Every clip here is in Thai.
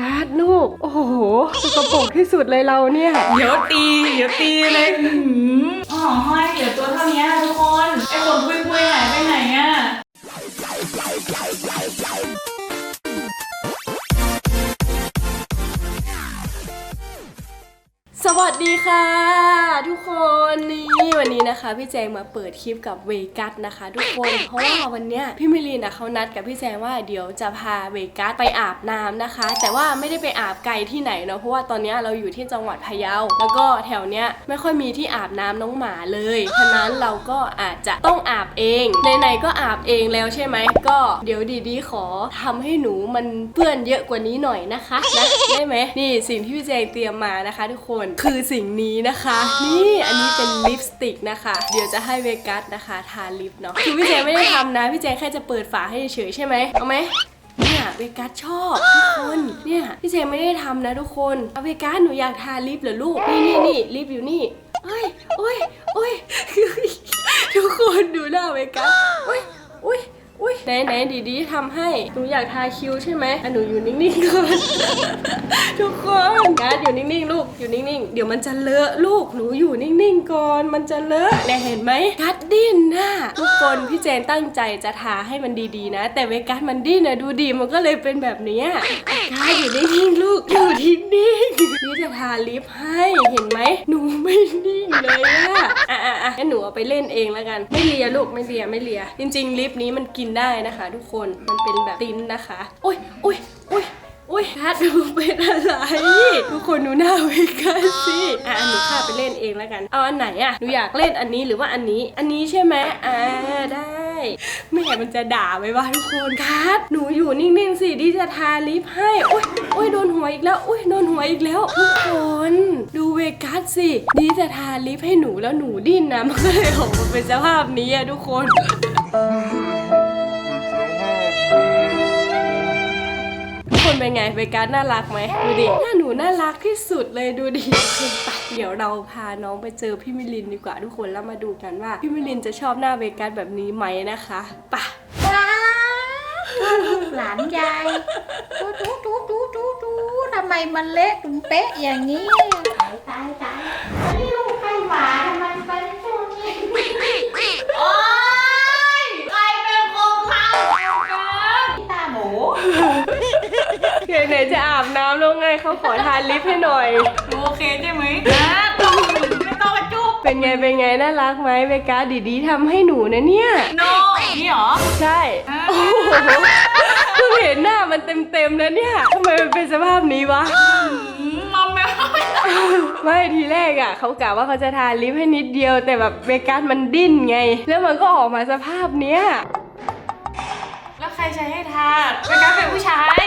การ์ดลูก โอ้โหสกปรกที่สุดเลยเราเนี่ย เดี๋ยวตีเดี๋ยวตีเลยอื้อหืออ๋อห้อยเหลือตัวเท่านี้ทุกคนไอ้คนปุยปุยๆหายไปไหนอะสวัสดีค่ะ ทุกคนนี่วั นะคะพี่แจงมาเปิดคลิปกับเวกัสนะคะทุกคน เพราะว่าวันเนี้ยพี่มิลีนนะเขานัดกับพี่แจงว่าเดี๋ยวจะพาเวกัสไปอาบน้ำนะคะ แต่ว่าไม่ได้ไปอาบไกลที่ไหนเนาะเพราะว่าตอนนี้เราอยู่ที่จังหวัดพะเยา แล้วก็แถวเนี้ยไม่ค่อยมีที่อาบน้ำน้องหมาเลยฉะนั้นเราก็อาจจะต้องอาบเองไหนๆก็อาบเองแล้วใช่ไหมก็เดี๋ยวดีๆขอทำให้หนูมันเปื้อนเยอะกว่านี้หน่อยนะคะนะได้ไหมนี่สิ่งที่พี่แจงเตรียมมานะคะ ทุกคนคือสิ่งนี้นะคะ นี่อันนี้เป็นลิปสติกนะคะเดี๋ยวจะให้เวกัสนะคะทาลิปเนาะคือพี่เจไม่ได้ทำนะพี่เจแค่จะเปิดฝาให้เฉยๆใช่ไหมเอาไหมเนี่ยเวกัสชอบทุกคนเนี่ยพี่เจไม่ได้ทำนะทุกคนเอาเวกัสหนูอยากทาลิปเหรอลูกนี่นี่นี่ลิปอยู่นี่เอ้ยโอ้ยโอ้ยทุกคนดูหน้าเวกัสโอ้ยโอ้ย อ้ยไหนไหนดีดีๆทำให้หนูอยากทาคิ้วใช่ไหมอะหนูอยู่นิ่งๆก่อน ทุกคนกัสอยู่นิ่งๆลูกอยู่นิ่งๆ เดี๋ยวมันจะเลอะลูกหนูอยู่นิ่งๆก่อนมันจะเลอะเนี่ยเห็นไหมกัดดิ้นน่ะทุกคนพี่เจนตั้งใจจะทาให้มันดีๆนะ แต่เวกัสมันดิ้นนะดูดีมันก็เลยเป็นแบบเนี้ยกัสอยู่นิ่งๆลูกอยู่นิ่งๆนี่จะทาลิปให้เห็นไหมหนูไม่นิ่งเลยอะอะอะอะงั้นหนูเอาไปเล่นเองแล้วกัน ไม่เลียลูกไม่เลียไม่เลียจริง ๆ ลิปนี้มันกินได้นะคะ ทุกคนมันเป็นแบบติ้นนะคะโอ้ยโอ้ยโอ้ยอุ้ยฮัทดูเป็นอะไร ทุกคนดูหน้าเวกัสสิ อะหนูข้าไปเล่นเองแล้วกัน เอาอันไหนอะ หนูอยากเล่นอันนี้หรือว่าอันนี้ อันนี้ใช่ไหมอ่าได้แม่มันจะด่าไหมวะทุกคนคัทหนูอยู่นิ่งๆสิดิจะทาลิปให้โอ้ยโอ้ยโดนหัวอีกแล้วโอ้ยโดนหัวอีกแล้วทุกคนดูเวกัสสิดิจะทาลิปให้หนูแล้วหนูดิ้นนะมันก็เลยออกมาเป็นสภาพนี้อะทุกคน คนเป็นไงเวกัสน่ารักไหมดูดิหน้าหนูน่ารักที่สุดเลยดูดิไปเดี๋ยวเราพาน้องไปเจอพี่มิลินดีกว่าทุกคนแล้วมาดูกันว่า พี่มิลินจะชอบหน้าเวกัสแบบนี้ไหมนะคะไปะว้าวลูกหลานยายดูดูดูดูดูดูทำไมมันเละตุ้มเป๊ะอย่างนี้ตายตายตาย ไหนจะอาบน้ำแล้วไงเขาขอทาลิปให้หน่อย หนูโอเคใช่ไหมนะไม่ต้องมาจุ๊บเป็นไงเป็นไงน่ารักไหมเวกัสดีดีทำให้หนูนะเนี่ย โนนี่เหรอ ใช่อ่าโอ้โหเพิ่งเห็นหน้ามันเต็มๆนะเนี่ยทำไมมันเป็นสภาพนี้วะ อืมมอมแมวไม่ทีแรกอะเขากะว่าเขาจะทาลิปให้นิดเดียว แต่แบบเวกัสมันดิ้นไง แล้วมันก็ออกมาสภาพเนี้ยแล้วใค รใช้ให้ทาเป็นการเป็นผู้ชาย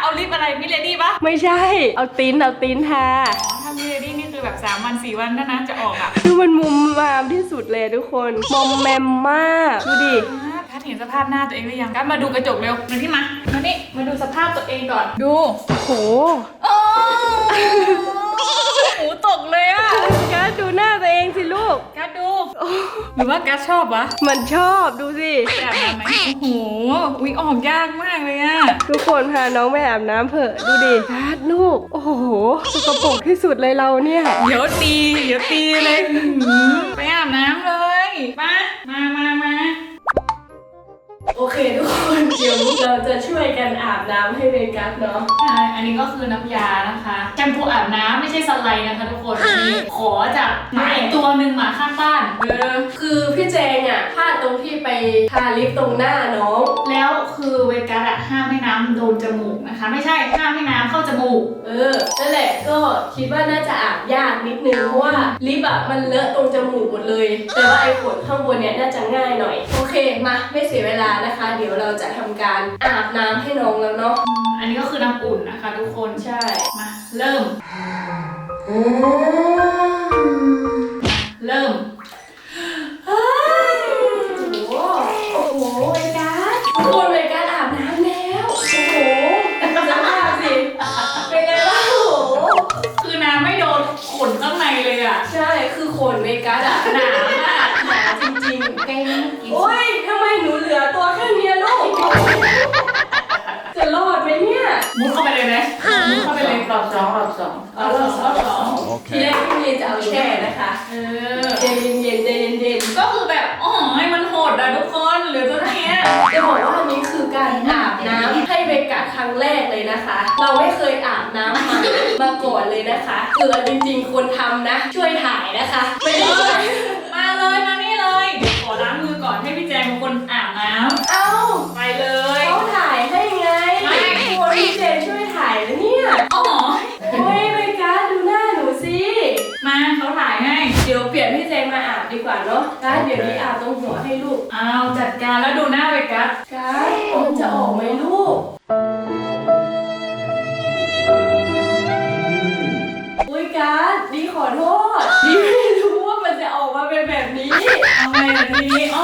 เอาลิปอะไรมิเลดี้ปะไม่ใช่ เอาตีนเอาตีนทาอ๋อถ้ามิเลดี้นี่คือแบบ3วัน4วันเท่านั้นจะออกอะคือมันมุมมามที่สุดเลยทุกคนมอมแมมมากดูดิถ้าเห็นสภาพหน้าตัวเองหรือยังกันมาดูกระจกเร็วมาที่มามานี่มาดูสภาพตัวเองก่อน ดูโหโอ้หูตกเลยอะ กัสดูหน้าตัวเองสิลูก กัดดู หรือว่ากัดชอบวะมันชอบดูสิแบบนั้นไหมโอ้โหวิออกยากมากเลยอะทุกคนพาน้องไปอาบน้ำเถอะดูดิกัสลูก โอ้โหสกปรกที่สุดเลยเราเนี่ย เดี๋ยวตี เดี๋ยวตีเลยอื้อหือไปอาบน้ำเลยมามามามา โอเคทุกคนเดี๋ยวเราจะช่วยกันอาบน้ำให้เวกัสเนาะ ใช่อันนี้ก็คือน้ำยานะคะแชมพูอาบน้ำไม่ใช่สไลด์นะคะทุกคนอันนี้ขอจากหมาอีกตัวหนึ่งหมาข้างบ้าน เออ คือพี่แจงอะพลาดตรงที่ไปทาลิปตรงหน้าน้อง แล้วคือเวกัสอะห้ามให้น้ำโดนจมูกนะคะ ไม่ใช่ห้ามให้น้ำเข้าจมูก เออ นั่นแหละก็คิดว่าน่าจะอาบยากนิดนึง เพราะว่าลิปอะมันเลอะตรงจมูกหมดเลย แต่ว่าไอ้ขนข้างบนเนี่ยน่าจะง่ายหน่อย โอเค มาไม่เสียเวลานะคะ เดี๋ยวเราจะทำการอาบน้ำให้น้องแล้วเนาะอันนี้ก็คือน้ำอุ่นนะคะทุกคน ใช่ มา เริ่ม เริ่ม สองรอบสองเอารอบสองรอบสองทีแรกพี่มิลินจะเอาแช่นะคะเออใจเย็นๆใจเย็นๆก็คือแบบอ๋อให้มันโหดอะทุกคนเหลือตัวเนี้ยจะบอกว่าอันนี้คือการอาบน้ำให้เบกาครั้งแรกเลยนะคะ เราไม่เคยอาบน้ำมามาก่อนเลยนะคะคือจริงๆคนทำนะ ช่วยถ่ายนะคะไม่ได้ช่วยมาเลย กว่าเนาะกาเดี๋ยวนี้อาบตรงหัวให้ลูกเอาจัดการแล้วดูหน้าไปกัสกามันจะออกไหมลูก อุ้ยการดดีขอโทษดีไม่รู้ว่ามันจะออกมาเป็นแบบนี้ เอาไงล่ะทีนี้อ๋อ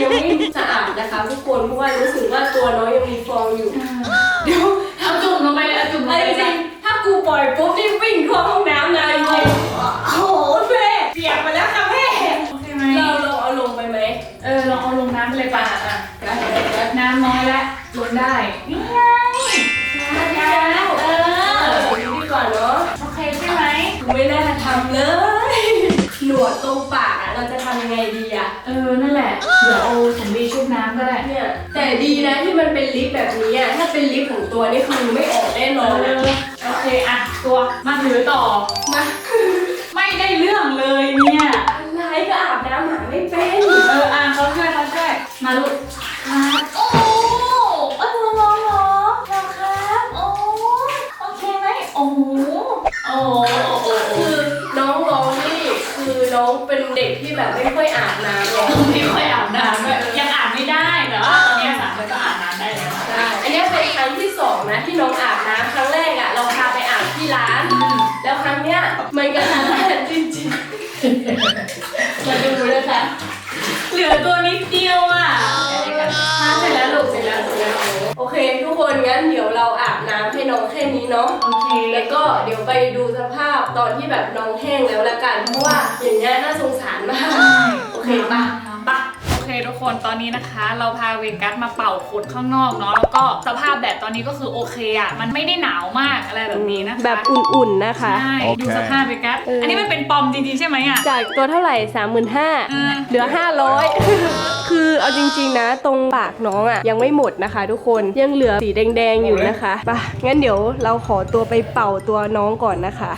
ยังไม่สะอาดนะคะทุกคนเพราะว่ารู้สึกว่าตัวน้องยังมีฟองอยู่เดี๋ยวเอาจุ่มลงไปเลยเอาจุ่มลงไอ้ไปจเลริยงๆถ้ากูปล่อยปุ๊บนี่วิ่งทั่วห้องน้ำนะจริงๆโอ้โหแม่เปียกไปแล้วค่ะแม่โอเคไหมเราเราเอาลงไปไหมเออลองเอาลงน้ำไปเลยป่ะอะอะได้ได้ได้น้ำน้อยแล้วลงได้นี่ไงได้แล้วเอเอออดีกว่าเนาะโอเคใช่ไหมไม่น่าทำเลยหนวดตรงปากอะเราจะทำยังไงดีอะเออนั่นแหละเดี๋ยวเอาสำลีชุบน้ำก็ได้ เนี่ยแต่ดีนะที่มันเป็นลิปแบบนี้อะถ้าเป็นลิปของตัวนี่คือไม่ออกแน่นอนเอนะอโอเคอะตัวมาถือต่อ มา ไม่ได้เรื่องเลยเนี่ยอะไรก็อาบน้ำหมาไม่เป็น เอออะเขาช่วยเขาช่วยมาลูก อยอาบน้ำเลยไม่ค่อยอาบน้ำด้วยยังอาบไม่ได้แต่ว่าตอนนี้สามคนก็อาบน้ำได้แล้วใช่อันนี้เป็นครั้งที่สองนะที่น้องอาบน้ำครั้งแรกอะเราพาไปอาบที่ร้าน แล้วครั้งเนี้ยมันกระทันหันจริงๆมาดูนะคะเหลือตัวนิดเดียวอะทาเสร็จแล้วลูกเสร็จแล้วเสร็จแล้วโอเค ทุกคนงั้นเดี๋ยวเราอาบ น้ำให้น้องแค่นี้เนาะ โอเค แล้วก็เดี๋ยวไปดูสภาพตอนที่แบบน้องแห้งแล้วละกัน เพราะว่าอย่างเงี้ยน่าสงสารมาก โอเคปะปะโอเคทุกคนตอนนี้นะคะ เราพาเวกัสมาเป่าขนข้างนอกเนาะแล้วก็สภาพแบบตอนนี้ก็คือโอเคอะมันไม่ได้หนาวมากอะไรแบบนี้นะคะแบบอุ่นๆนะคะ ใช่โอเค ดูสภาพเวกัสเอออั อันนี้มันเป็นปอมจริงๆใช่ไหมอะจากตัวเท่าไหร่สามหมื่นห้าเออเหลือ 500 คือเอาจริงๆนะ ตรงปากน้องอะ่ะยังไม่หมดนะคะ ทุกคนยังเหลือสีแดงๆอยู่นะคะไปะงั้นเดี๋ยวเราขอตัวไปเป่าตัวน้องก่อนนะคะ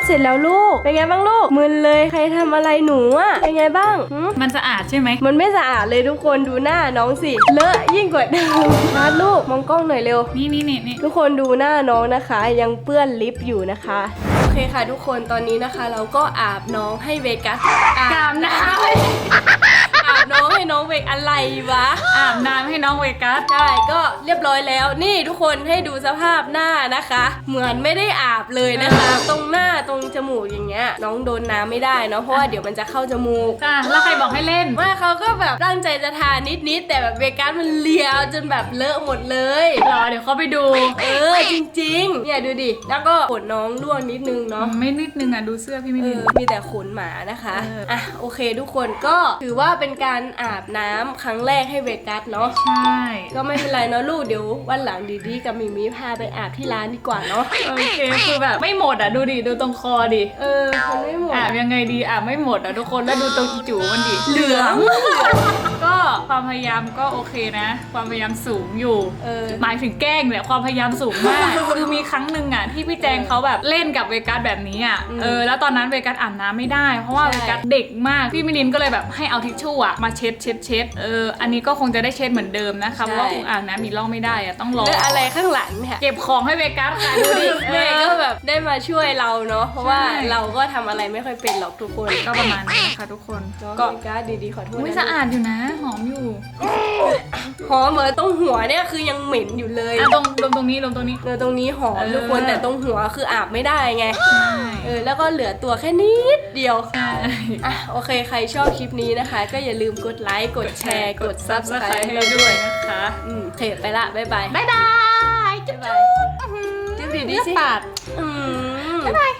ดเสร็จแล้วลูก เป็นไงบ้างลูกมึนเลยใครทำอะไรหนูอะ่ะเป็นไงบ้างหึมันสะอาดใช่ไหมมันไม่สะอาดเลยทุกคนดูหน้าน้องสิเลอะยิ่งกว่าเดิมการ์ดลูกมองกล้องหน่อยเร็ว นี่นี่นี่นี่ทุกคนดูหน้าน้องนะคะ ยังเปื้อนลิปอยู่นะคะโอเคค่ะทุกคนตอนนี้นะคะ เราก็อาบน้องให้เวกัสอาบน้ำ อาบน้องให้น้องเวกอะไรวะ อาบน้ำให้น้องเวกัส ใช่ก็เรียบร้อยแล้ว นี่ทุกคนให้ดูสภาพหน้านะคะ เหมือนไม่ได้อาบเลยนะคะ ตรงหน้าตรงจมูกอย่างเงี้ย น้องโดนน้ำไม่ได้เนาะเพราะว่าเดี๋ยวมันจะเข้าจมูกจ้ะแล้วใครบอกให้เล่น ว่าเขาก็แบบตั้งใจจะทานิดๆแต่แบบเวกัสมันเลียวจนแบบเลอะหมดเลย รอเดี๋ยวเขาไปดู เออจริงๆ เนี่ยดูดิ แล้วก็ขนน้องร่วงนิดนึงเนาะ ไม่นิดนึงอะ ดูเสื้อพี่ไม่เอดีอมีแต่ขนหมานะคะเอออ่อะโอเคทุกคนก็ถือว่าเป็นการอาบบน้ำครั้งแรกให้เวกัสเนาะ ใช่ ก็ไม่เป็นไรเนาะลูกเดี๋ยววันหลังดีๆกับมิมิพาไปอาบที่ร้านดีกว่าเนาะ โอเคคือแบบไม่หมดอะดูดิดูตรงคอดิเออมันไม่หมดอาบยังไงดีอาบไม่หมดอะทุกคนแล้วดูตรงอีจูมันดิเหลือง ก็ความพยายามก็โอเคนะ ความพยายามสูงอยู่เออ หมายถึงแกล้งแหละความพยายามสูงมากคือมีครั้งหนึ่งอะที่พี่แจงเขาแบบเล่นกับเวกัสแบบนี้อะอืมเออแล้วตอนนั้นเวกัสอาบน้ำไม่ได้ เพราะว่าใช่ เวกัสเด็กมากพี่มิลินก็เลยแบบให้เอาทิชชู่อะมาเช็ดเช็ดเช็ดเอออันนี้ก็คงจะได้เช็ดเหมือนเดิมนะคะเพราะว่าคงอาบน้ำมีร่องไม่ได้อะต้องรอแล้วอะไรข้างหลังเนี่ยเก็บของให้เวกัสค่ะดูดิแม่ก็แบบได้มาช่วยเราเนาะเพราะว่าใช่เราก็ทำอะไรไม่ค่อยเป็นหรอกทุกคนก็ประมาณนี้นะคะทุกคนก็ก็การดดีๆขอโทษอุ้ยนะสะอาดอยู่นะ หอมอยู่หอมเหมือนตรงหัวเนี่ยคือยังเหม็นอยู่เลยอะตรงตรงตรงนี้ตรงตรงนี้เออตรงนี้หอมเออทุกคนแต่ตรงหัวคืออาบไม่ได้ไงใช่เออแล้วก็เหลือตัวแค่นิดเดียวใช่อะโอเคใครชอบคลิปนี้นะคะ ก็อย่าลืมกดไลค์กดแชร์ กด subscribe ให้เราด้วยนะคะอืมโอเคไปละบ๊ายบาย บ๊ายบาย จุ๊บ๊าบยบายจุ๊บจิ้มดีดีเลือดสิปาดอืม บ๊ายบาย